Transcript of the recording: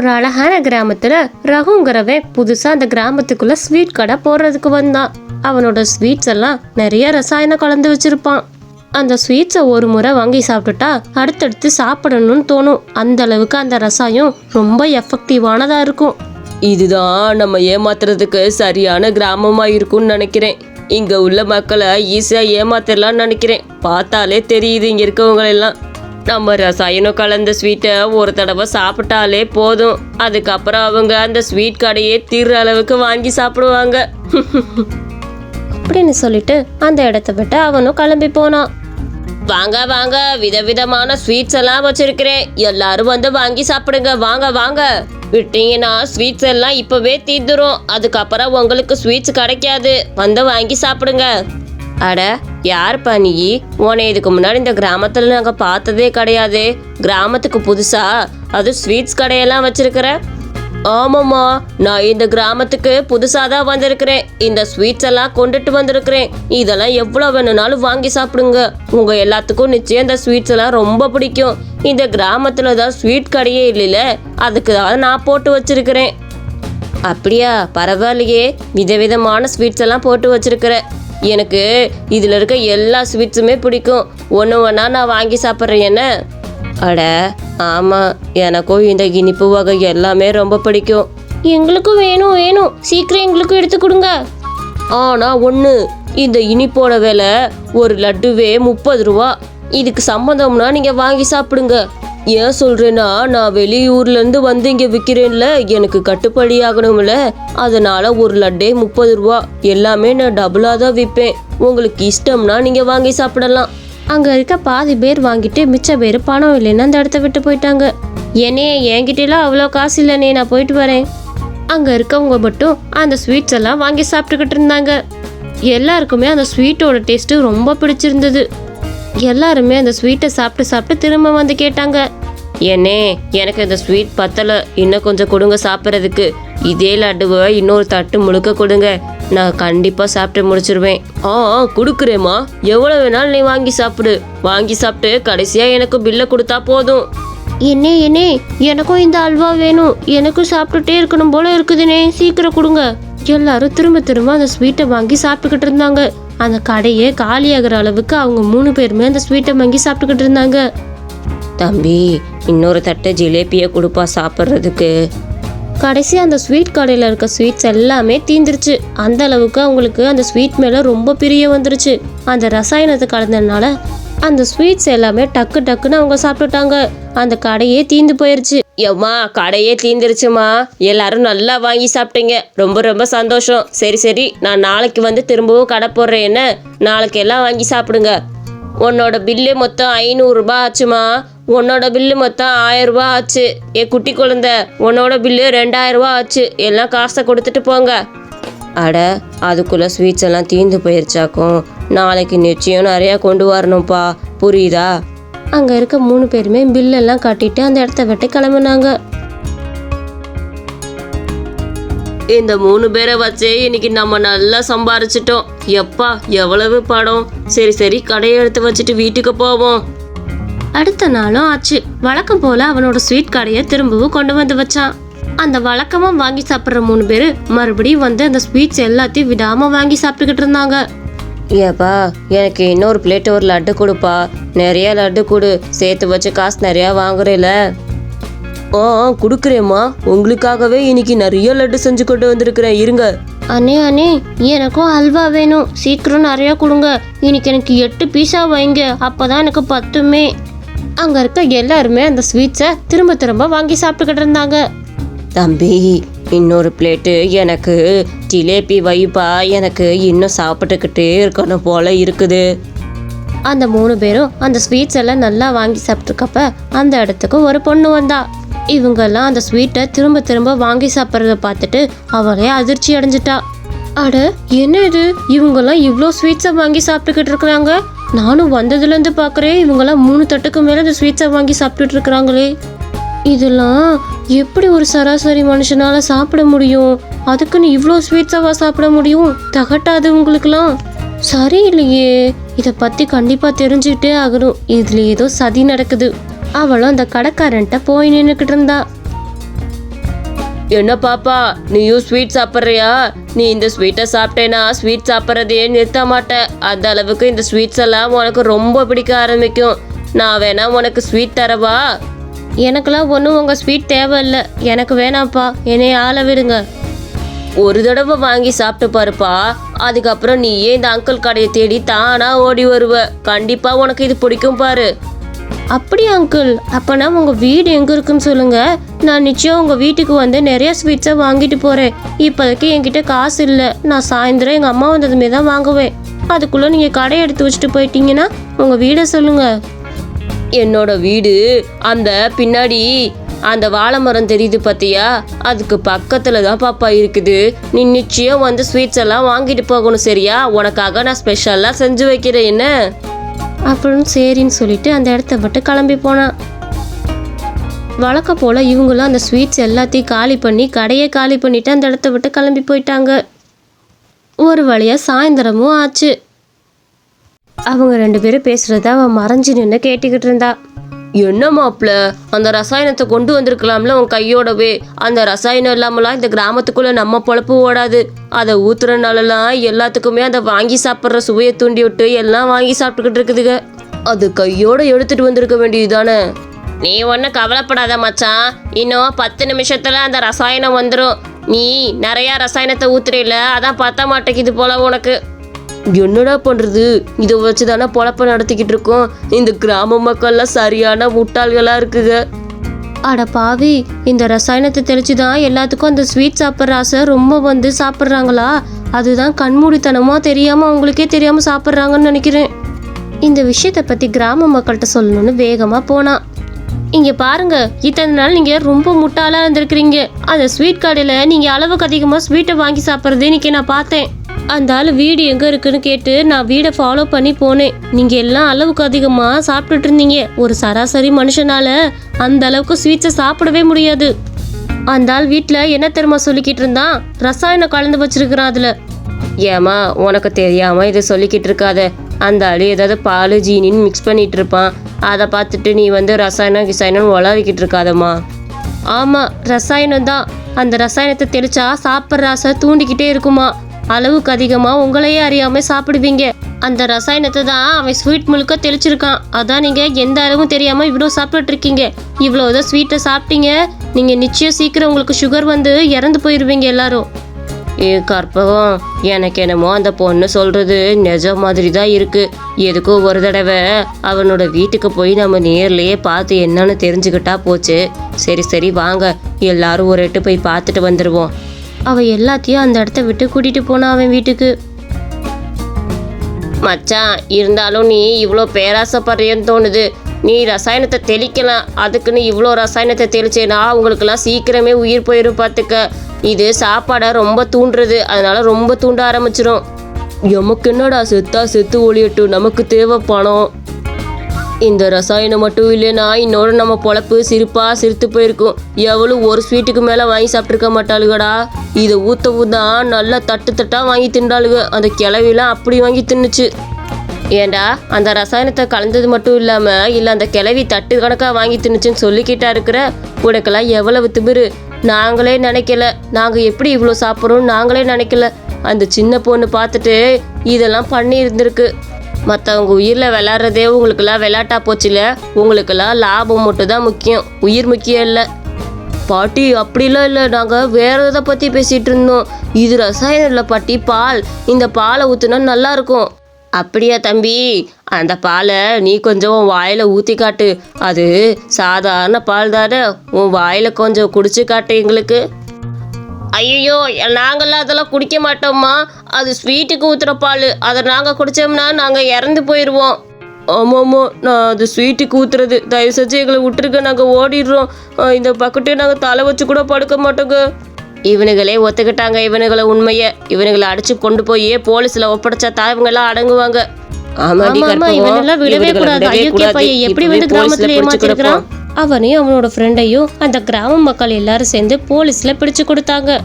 ஒரு அழகான கிராமத்துல ரகுங்கிறவன் புதுசா அந்த கிராமத்துக்குள்ள ஸ்வீட் கடை போடுறதுக்கு வந்தான். அவனோட ஸ்வீட்ஸ் எல்லாம் நிறைய ரசாயனம் கலந்து வச்சிருப்பான். அந்த ஸ்வீட்ஸை ஒரு முறை வாங்கி சாப்பிட்டுட்டா அடுத்தடுத்து சாப்பிடணும்னு தோணும். அந்த அளவுக்கு அந்த ரசாயம் ரொம்ப எஃபெக்டிவானதா இருக்கும். இதுதான் நம்ம ஏமாத்துறதுக்கு சரியான கிராமமா இருக்கும்னு நினைக்கிறேன். இங்க உள்ள மக்களை ஈஸியா ஏமாத்திரலாம்னு நினைக்கிறேன். பார்த்தாலே தெரியுது இங்க இருக்கவங்க எல்லாம் நம்ம ரசாயனம் கலந்த ஸ்வீட்டை ஒரு தடவை சாப்பிட்டாலே போதும். அதுக்கப்புறம் அவங்க அந்த ஸ்வீட் கடையே தீர்ற அளவுக்கு வாங்கி சாப்பிடுவாங்க. அப்படின்னு சொல்லிட்டு அந்த இடத்த விட்டு அவனும் கிளம்பி போனான். வாங்க வாங்க விதவிதமான ஸ்வீட்ஸ் எல்லாம் வச்சிருக்கிறேன். எல்லாரும் வந்து வாங்கி சாப்பிடுங்க. வாங்க வாங்க. விட்டீங்கன்னா ஸ்வீட்ஸ் எல்லாம் இப்பவே தீர்ந்துரும் அதுக்கப்புறம் உங்களுக்கு ஸ்வீட்ஸ் கிடைக்காது. வந்து வாங்கி சாப்பிடுங்க. அட யாருப்பா நீ? உன்னை இதுக்கு முன்னாடி இந்த கிராமத்துல நாங்க பார்த்ததே கிடையாது. கிராமத்துக்கு புதுசா? அது ஸ்வீட்ஸ் கடையெல்லாம் வச்சிருக்கிற? ஆமாம்மா நான் இந்த கிராமத்துக்கு புதுசாக தான் வந்திருக்கிறேன். இந்த ஸ்வீட்ஸ் எல்லாம் கொண்டுட்டு வந்திருக்கிறேன். இதெல்லாம் எவ்வளோ வேணும்னாலும் வாங்கி சாப்பிடுங்க. உங்கள் எல்லாத்துக்கும் நிச்சயம் இந்த ஸ்வீட்ஸ் எல்லாம் ரொம்ப பிடிக்கும். இந்த கிராமத்தில் தான் ஸ்வீட் கடையே இல்லைல்ல? அதுக்கு தான் நான் போட்டு வச்சிருக்கிறேன். அப்படியா? பரவாயில்லையே. விதவிதமான ஸ்வீட்ஸ் எல்லாம் போட்டு வச்சிருக்கிறேன் எனக்கு இதில் இருக்க எல்லா ஸ்வீட்ஸுமே பிடிக்கும். ஒன்று ஒன்றா நான் வாங்கி சாப்பிட்றேன் என்ன? அட ஆமாம் எனக்கும் இந்த இனிப்பு வகை எல்லாமே ரொம்ப பிடிக்கும். எங்களுக்கும் வேணும் வேணும். சீக்கிரம் எங்களுக்கும் எடுத்து கொடுங்க. ஆனால் ஒன்று இந்த இனிப்போட விலை ஒரு லட்டுவே முப்பது ரூபா. இதுக்கு சம்மந்தம்னா நீங்கள் வாங்கி சாப்பிடுங்க. ஏன் சொல்கிறேன்னா நான் வெளியூர்லேருந்து வந்து இங்கே விற்கிறேன்ல எனக்கு கட்டுப்படி ஆகணும்ல அதனால ஒரு லட்டே முப்பது ரூபா. எல்லாமே நான் டபுளாக தான் விற்பேன் உங்களுக்கு இஷ்டம்னா நீங்கள் வாங்கி சாப்பிடலாம். அங்க இருக்க பாதி பேர் வாங்கிட்டு மிச்ச பேர் பணம் இல்லைன்னு அந்த இடத்த விட்டு போயிட்டாங்க. என்னே என்கிட்டலாம் அவ்வளோ காசு இல்லைனே நான் போயிட்டு வரேன். அங்க இருக்கவங்க மட்டும் அந்த ஸ்வீட்ஸ் எல்லாம் வாங்கி சாப்பிட்டுக்கிட்டு இருந்தாங்க. எல்லாருக்குமே அந்த ஸ்வீட்டோட டேஸ்ட்டு ரொம்ப பிடிச்சிருந்தது. எல்லாருமே அந்த ஸ்வீட்டை சாப்பிட்டு சாப்பிட்டு திரும்ப வந்து கேட்டாங்க. என்னே எனக்கு இந்த ஸ்வீட் பத்தலை. இன்னும் கொஞ்சம் கொடுங்க சாப்பிட்றதுக்கு. இதே லட்டுவை இன்னொரு தட்டு முழுக்க கொடுங்க. நான் கண்டிப்பாக சாப்பிட்டு முடிச்சிருவேன். ஆ ஆ, கொடுக்குறேம்மா. எவ்வளோ வேணாலும் நீ வாங்கி சாப்பிடு. வாங்கி சாப்பிட்டு கடைசியாக எனக்கு பில்லை கொடுத்தா போதும். என்னே என்னே எனக்கும் இந்த அல்வா வேணும். எனக்கும் சாப்பிட்டுட்டே இருக்கணும் போல இருக்குதுனே. சீக்கிரம் கொடுங்க. எல்லாரும் திரும்ப திரும்ப அந்த ஸ்வீட்டை வாங்கி சாப்பிட்டுக்கிட்டு இருந்தாங்க. அந்த கடையே காலியாகிற அளவுக்கு அவங்க மூணு பேருமே அந்த ஸ்வீட்டை வாங்கி சாப்பிட்டுக்கிட்டு இருந்தாங்க. தம்பி இன்னொரு தட்டை ஜிலேபியை கொடுப்பா சாப்பிட்றதுக்கு. கடைசி அந்த ஸ்வீட் கடையில் இருக்க ஸ்வீட்ஸ் எல்லாமே தீந்துருச்சு. அந்த அளவுக்கு அவங்களுக்கு அந்த ஸ்வீட் மேலே ரொம்ப பிரிய வந்துருச்சு. அந்த ரசாயனத்தை கலந்ததுனால அந்த ஸ்வீட்ஸ் எல்லாமே டக்கு டக்குன்னு அவங்க சாப்பிட்டுட்டாங்க. அந்த கடையே தீந்து போயிருச்சு. எம்மா கடையே தீந்துருச்சுமா. எல்லாரும் நல்லா வாங்கி சாப்பிட்டீங்க. ரொம்ப ரொம்ப சந்தோஷம். சரி சரி நான் நாளைக்கு வந்து திரும்பவும் கடை போடுறேன் என்ன நாளைக்கு எல்லாம் வாங்கி சாப்பிடுங்க. உன்னோட பில்லு மொத்தம் ஐநூறுரூபா ஆச்சுமா. உன்னோட பில்லு மொத்தம் ஆயிரம் ரூபாய் ஆச்சு. ஏ குட்டி குழந்தை உன்னோட பில்லு ரெண்டாயிரம் ரூபாய் ஆச்சு. எல்லாம் காசை கொடுத்துட்டு போங்க. அட அதுக்குள்ளே ஸ்வீட்ஸ் எல்லாம் தீந்து போயிருச்சாக்கும். நாளைக்கு நிச்சயம் நிறையா கொண்டு வரணும்ப்பா புரியுதா? அங்கே இருக்க மூணு பேருமே பில்லெல்லாம் கட்டிட்டு அந்த இடத்த விட்டு கிளம்புனாங்க. இந்த மூணு பேரை வச்சே இன்னைக்கு நம்ம நல்லா சம்பாரிச்சிட்டோம். எப்பா எவ்வளவு படம் சரி சரி கடையை எடுத்து வச்சுட்டு வீட்டுக்கு போவோம். அடுத்த நாளும் ஆச்சு. வழக்கம் போல அவனோட ஸ்வீட் கடையை திரும்பவும் கொண்டு வந்து வச்சான். அந்த வழக்கமா வாங்கி சாப்பிட்ற மூணு பேர் மறுபடியும் வந்து அந்த ஸ்வீட்ஸ் எல்லாத்தையும் விடாம வாங்கி சாப்பிட்டுக்கிட்டு இருந்தாங்க. ஏப்பா எனக்கு இன்னொரு பிளேட் ஒரு லட்டு கொடுப்பா. நிறைய லட்டு கொடு. சேர்த்து வச்சு காசு நிறையா வாங்குறேல. ஆ கொடுக்குறேம்மா. உங்களுக்காகவே இன்னைக்கு நிறைய லட்டு செஞ்சு கொண்டு வந்திருக்கிறேன். இருங்க. அண்ணே அண்ணே எனக்கும் அல்வா வேணும். சீக்கிரம் நிறைய கொடுங்க. இன்னைக்கு எனக்கு எட்டு பீஸா வைங்க. அப்பதான் எனக்கு பத்துமே. அங்க இருக்க எல்லாருமே அந்த ஸ்வீட்ஸை திரும்ப திரும்ப வாங்கி சாப்பிட்டுக்கிட்டு இருந்தாங்க. தம்பி இன்னொரு பிளேட்டு. எனக்கு ஜிலேபி வைப்பா எனக்கு இன்னும் சாப்பிட்டுக்கிட்டே இருக்கணும் போல இருக்குது. அந்த மூணு பேரும் அந்த ஸ்வீட்ஸ் எல்லாம் நல்லா வாங்கி சாப்பிட்ருக்கப்ப அந்த இடத்துக்கு ஒரு பொண்ணு வந்தா. இவங்கெல்லாம் அந்த ஸ்வீட்டை திரும்ப திரும்ப வாங்கி சாப்பிட்றத பார்த்துட்டு அவளே அதிர்ச்சி அடைஞ்சிட்டா. அட என்ன இது? இவங்கெல்லாம் இவ்வளோ ஸ்வீட்ஸை வாங்கி சாப்பிட்டுக்கிட்டு இருக்கிறாங்க. நானும் வந்ததுலேருந்து பார்க்குறேன் இவங்கெல்லாம் மூணு தட்டுக்கு மேலே அந்த ஸ்வீட்ஸை வாங்கி சாப்பிட்டுட்டு இருக்கிறாங்களே. இதெல்லாம் எப்படி ஒரு சராசரி மனுஷனால சாப்பிட முடியும்? அதுக்குன்னு இவ்வளோ ஸ்வீட்ஸாவா சாப்பிட முடியும்? தகட்டாது உங்களுக்குலாம் சரியில்லையே இதை பற்றி கண்டிப்பாக தெரிஞ்சுக்கிட்டே ஆகணும். இதில் ஏதோ சதி நடக்குது. அவளும் அந்த கடைக்காரன்ட்ட போய் நின்றுக்கிட்டு இருந்தா. என்ன பாப்பா? நீயும் ஸ்வீட் சாப்பிட்றியா? நீ இந்த ஸ்வீட்டை சாப்பிட்டேன்னா ஸ்வீட் சாப்பிட்றதையே நிறுத்த மாட்டேன் அந்த அளவுக்கு இந்த ஸ்வீட்ஸ் எல்லாம் உனக்கு ரொம்ப பிடிக்க ஆரம்பிக்கும். நான் வேணா உனக்கு ஸ்வீட் தரவா? எனக்கெல்லாம் ஒன்றும் உங்கள் ஸ்வீட் தேவையில்லை. எனக்கு வேணாம்ப்பா. என்னைய ஆள விடுங்க. ஒரு தடவை வாங்கி சாப்பிட்டு பாருப்பா. அதுக்கப்புறம் நீயே இந்த அங்கிள் கடையை தேடி தானா ஓடி வருவ? கண்டிப்பா உனக்கு இது பிடிக்கும் பாரு. அப்படி அங்கிள் அப்போனா உங்கள் வீடு எங்கே இருக்குன்னு சொல்லுங்கள் நான் நிச்சயம் உங்கள் வீட்டுக்கு வந்து நிறைய ஸ்வீட்ஸை வாங்கிட்டு போகிறேன் இப்போதைக்கு என்கிட்ட காசு இல்லை. நான் சாயந்தரம் எங்கள் அம்மா வந்ததுமே தான் வாங்குவேன். அதுக்குள்ளே நீங்கள் கடையை எடுத்து வச்சுட்டு போயிட்டீங்கன்னா உங்கள் வீடை சொல்லுங்கள் என்னோட வீடு. அந்த பின்னாடி அந்த வாழை மரம் தெரியுது பார்த்தியா அதுக்கு பக்கத்தில் தான் பாப்பா இருக்குது. நீ நிச்சயம் வந்து ஸ்வீட்ஸ் எல்லாம் வாங்கிட்டு போகணும் சரியா? உனக்காக நான் ஸ்பெஷலாக செஞ்சு வைக்கிறேன் என்ன? அப்புறம் சரின்னு சொல்லிட்டு அந்த இடத்த விட்டு கிளம்பி போனான் வழக்கம் போல் இவங்களும் அந்த ஸ்வீட்ஸ் எல்லாத்தையும் காலி பண்ணி கடையை காலி பண்ணிட்டு அந்த இடத்த விட்டு கிளம்பி போயிட்டாங்க. ஒரு வழியாக சாயந்தரமும் ஆச்சு. அவங்க ரெண்டு பேரும் பேசுகிறத அவன் மறைஞ்சு நின்று கேட்டுக்கிட்டு இருந்தா. என்ன மாப்பிள? அந்த ரசாயனத்தை கொண்டு வந்திருக்கலாம்ல உன் கையோடவே. அந்த ரசாயனம் இல்லாமலாம் இந்த கிராமத்துக்குள்ள நம்ம பொழப்பு ஓடாது. அதை ஊத்துறனாலலாம் எல்லாத்துக்குமே அதை வாங்கி சாப்பிட்ற சுவையை தூண்டி விட்டு எல்லாம் வாங்கி சாப்பிட்டுக்கிட்டு இருக்குதுங்க அது கையோட எடுத்துட்டு வந்திருக்க வேண்டியதுதானே? நீ ஒன்றும் கவலைப்படாத மச்சான். இன்னும் பத்து நிமிஷத்துல அந்த ரசாயனம் வந்துடும் நீ நிறைய ரசாயனத்தை ஊத்துறையில அதான் பத்த மாட்டேங்குது போல உனக்கு. என்னடா பண்ணுறது இதை வச்சு தானே பொழப்ப நடத்திக்கிட்டு இருக்கோம். இந்த கிராம மக்கள்லாம் சரியான முட்டாள்களாக இருக்குங்க. அட பாவி இந்த ரசாயனத்தை தெளிச்சு தான் எல்லாத்துக்கும் அந்த ஸ்வீட் சாப்பிட்ற ஆசை ரொம்ப வந்து சாப்பிட்றாங்களா? அதுதான் கண்மூடித்தனமாக தெரியாமல் அவங்களுக்கே தெரியாமல் சாப்பிட்றாங்கன்னு நினைக்கிறேன். இந்த விஷயத்தை பற்றி கிராம மக்கள்கிட்ட சொல்லணும்னு வேகமாக போனான் இங்கே பாருங்க இத்தனை நாள் நீங்கள் ரொம்ப முட்டாளாக இருந்திருக்கிறீங்க. அந்த ஸ்வீட் கடையில் நீங்கள் அளவுக்கு அதிகமாக ஸ்வீட்டை வாங்கி சாப்பிட்றது இன்றைக்கி நான் பார்த்தேன். அந்த ஆள் வீடு எங்கே இருக்குன்னு கேட்டு நான் வீடை ஃபாலோ பண்ணி போனேன். நீங்கள் எல்லாம் அளவுக்கு அதிகமாக சாப்பிட்டுட்டு இருந்தீங்க. ஒரு சராசரி மனுஷனால அந்த அளவுக்கு ஸ்வீட்ஸை சாப்பிடவே முடியாது. அந்த ஆள் வீட்டில் என்ன தெரியுமா சொல்லிக்கிட்டு இருந்தான்? ரசாயனம் கலந்து வச்சிருக்கிறான் அதில். ஏமா உனக்கு தெரியாமல் இதை சொல்லிக்கிட்டு இருக்காத. அந்த ஆள் ஏதாவது பால் ஜீனின்னு மிக்ஸ் பண்ணிகிட்டு இருப்பான். அதை பார்த்துட்டு நீ வந்து ரசாயனம் கிசாயனம் உளறிக்கிட்டு இருக்காதம்மா. ஆமாம் ரசாயனம் தான். அந்த ரசாயனத்தை தெளிச்சா சாப்பிட்ற ஆசை தூண்டிக்கிட்டே இருக்குமா? அளவுக்கு அதிகமா உங்களையே அறியாம சாப்பிடுவீங்க. அந்த ரசாயனத்தை தான் அவன் ஸ்வீட் முழுக்க தெளிச்சிருக்கான். அதான் நீங்க எந்த அளவும் தெரியாம இவ்வளோ சாப்பிட்டுட்டு இருக்கீங்க. இவ்வளோதான் ஸ்வீட்டை சாப்பிட்டீங்க. நீங்க நிச்சயம் சீக்கிரம் உங்களுக்கு சுகர் வந்து இறந்து போயிருவீங்க எல்லாரும். ஏ கற்பகம் எனக்கு என்னமோ அந்த பொண்ணு சொல்றது நிஜம் மாதிரி தான் இருக்கு. எதுக்கும் ஒரு தடவை அவனோட வீட்டுக்கு போய் நம்ம நேர்லயே பார்த்து என்னன்னு தெரிஞ்சுக்கிட்டா போச்சு. சரி சரி வாங்க. எல்லாரும் ஒரு எட்டு போய் பார்த்துட்டு வந்துடுவோம் அவள் எல்லாத்தையும் அந்த இடத்த விட்டு கூட்டிட்டு போனா அவன் வீட்டுக்கு. மச்சான் இருந்தாலும் நீ இவ்வளோ பேராசைப்படுறேன்னு தோணுது. நீ ரசாயனத்தை தெளிக்கலாம். அதுக்குன்னு இவ்வளோ ரசாயனத்தை தெளிச்சேன்னா அவங்களுக்குலாம் சீக்கிரமே உயிர் போயிடும் பார்த்துக்க இது சாப்பாடை ரொம்ப தூண்டுறது. அதனால ரொம்ப தூண்ட ஆரம்பிச்சிடும் எமக்கு என்னடா செத்தா செத்து ஒளியட்டும். நமக்கு தேவை பணம் இந்த ரசாயனம் மட்டும் இல்லைன்னா இன்னோட நம்ம பொழப்பு சிரிப்பா சிரித்து போயிருக்கும். எவ்வளவு ஒரு ஸ்வீட்டுக்கு மேலே வாங்கி சாப்பிட்ருக்க மாட்டாளுகடா. இதை ஊத்த ஊதான் நல்லா தட்டு தட்டா வாங்கி திண்டாளுக அந்த கிளவிலாம் அப்படி வாங்கி தின்னுச்சு. ஏண்டா அந்த ரசாயனத்தை கலந்தது மட்டும் இல்லாம இல்ல அந்த கிளவி தட்டு கணக்கா வாங்கி தின்னுச்சுன்னு சொல்லிக்கிட்டா இருக்கிற உனக்கெல்லாம் எவ்வளவு திமிரு. நாங்களே நினைக்கல. நாங்க எப்படி இவ்வளோ சாப்பிட்றோம்னு நாங்களே நினைக்கல. அந்த சின்ன பொண்ணு பார்த்துட்டு இதெல்லாம் பண்ணி இருந்திருக்கு மற்றவங்க உயிரில் விளாட்றதே உங்களுக்கெல்லாம் விளாட்டா போச்சுல உங்களுக்கெல்லாம் லாபம் மட்டும் தான் முக்கியம். உயிர் முக்கியம் இல்லை. பாட்டி அப்படிலாம் இல்லை. நாங்கள் வேறு இதை பற்றி பேசிகிட்டு இருந்தோம். இது ரசாயனம் இல்லை பாட்டி பால். இந்த பாலை ஊற்றுனா நல்லாயிருக்கும் அப்படியா தம்பி அந்த பாலை நீ கொஞ்சம் உன் வாயில் ஊற்றி காட்டு. அது சாதாரண பால் தானே. உன் வாயில் கொஞ்சம் குடிச்சு காட்டு எங்களுக்கு. ஐயோ நாங்களாம் அதெல்லாம் குடிக்க மாட்டோம்மா. அது ஸ்வீட்டுக்கு ஊற்றுற பால். அதை நாங்கள் குடித்தோம்னா நாங்கள் இறந்து போயிடுவோம் ஆமாம்மா நான் அது ஸ்வீட்டுக்கு ஊற்றுறது தயவு செஞ்சு எங்களை விட்டுருக்க நாங்கள் ஓடிடுறோம். இந்த பக்கெட்டே நாங்கள் தலை வச்சு கூட படுக்க மாட்டோங்க. இவனுங்களே ஒத்துக்கிட்டாங்க இவனுங்களை உண்மையை. இவனுங்களை அடிச்சு கொண்டு போய் போலீஸில் ஒப்படைச்சா தான் இவங்கெல்லாம் அடங்குவாங்க. ஆமா. இவனெல்லாம் விடவே கூடாது. எப்படி வந்து கிராமத்துல ஏமாத்திருக்கிறான். அவனையும் அவனோட ஃப்ரெண்டையும் அந்த கிராம மக்கள் எல்லாரும் சேர்ந்து போலீஸ்ல பிடிச்சு கொடுத்தாங்க.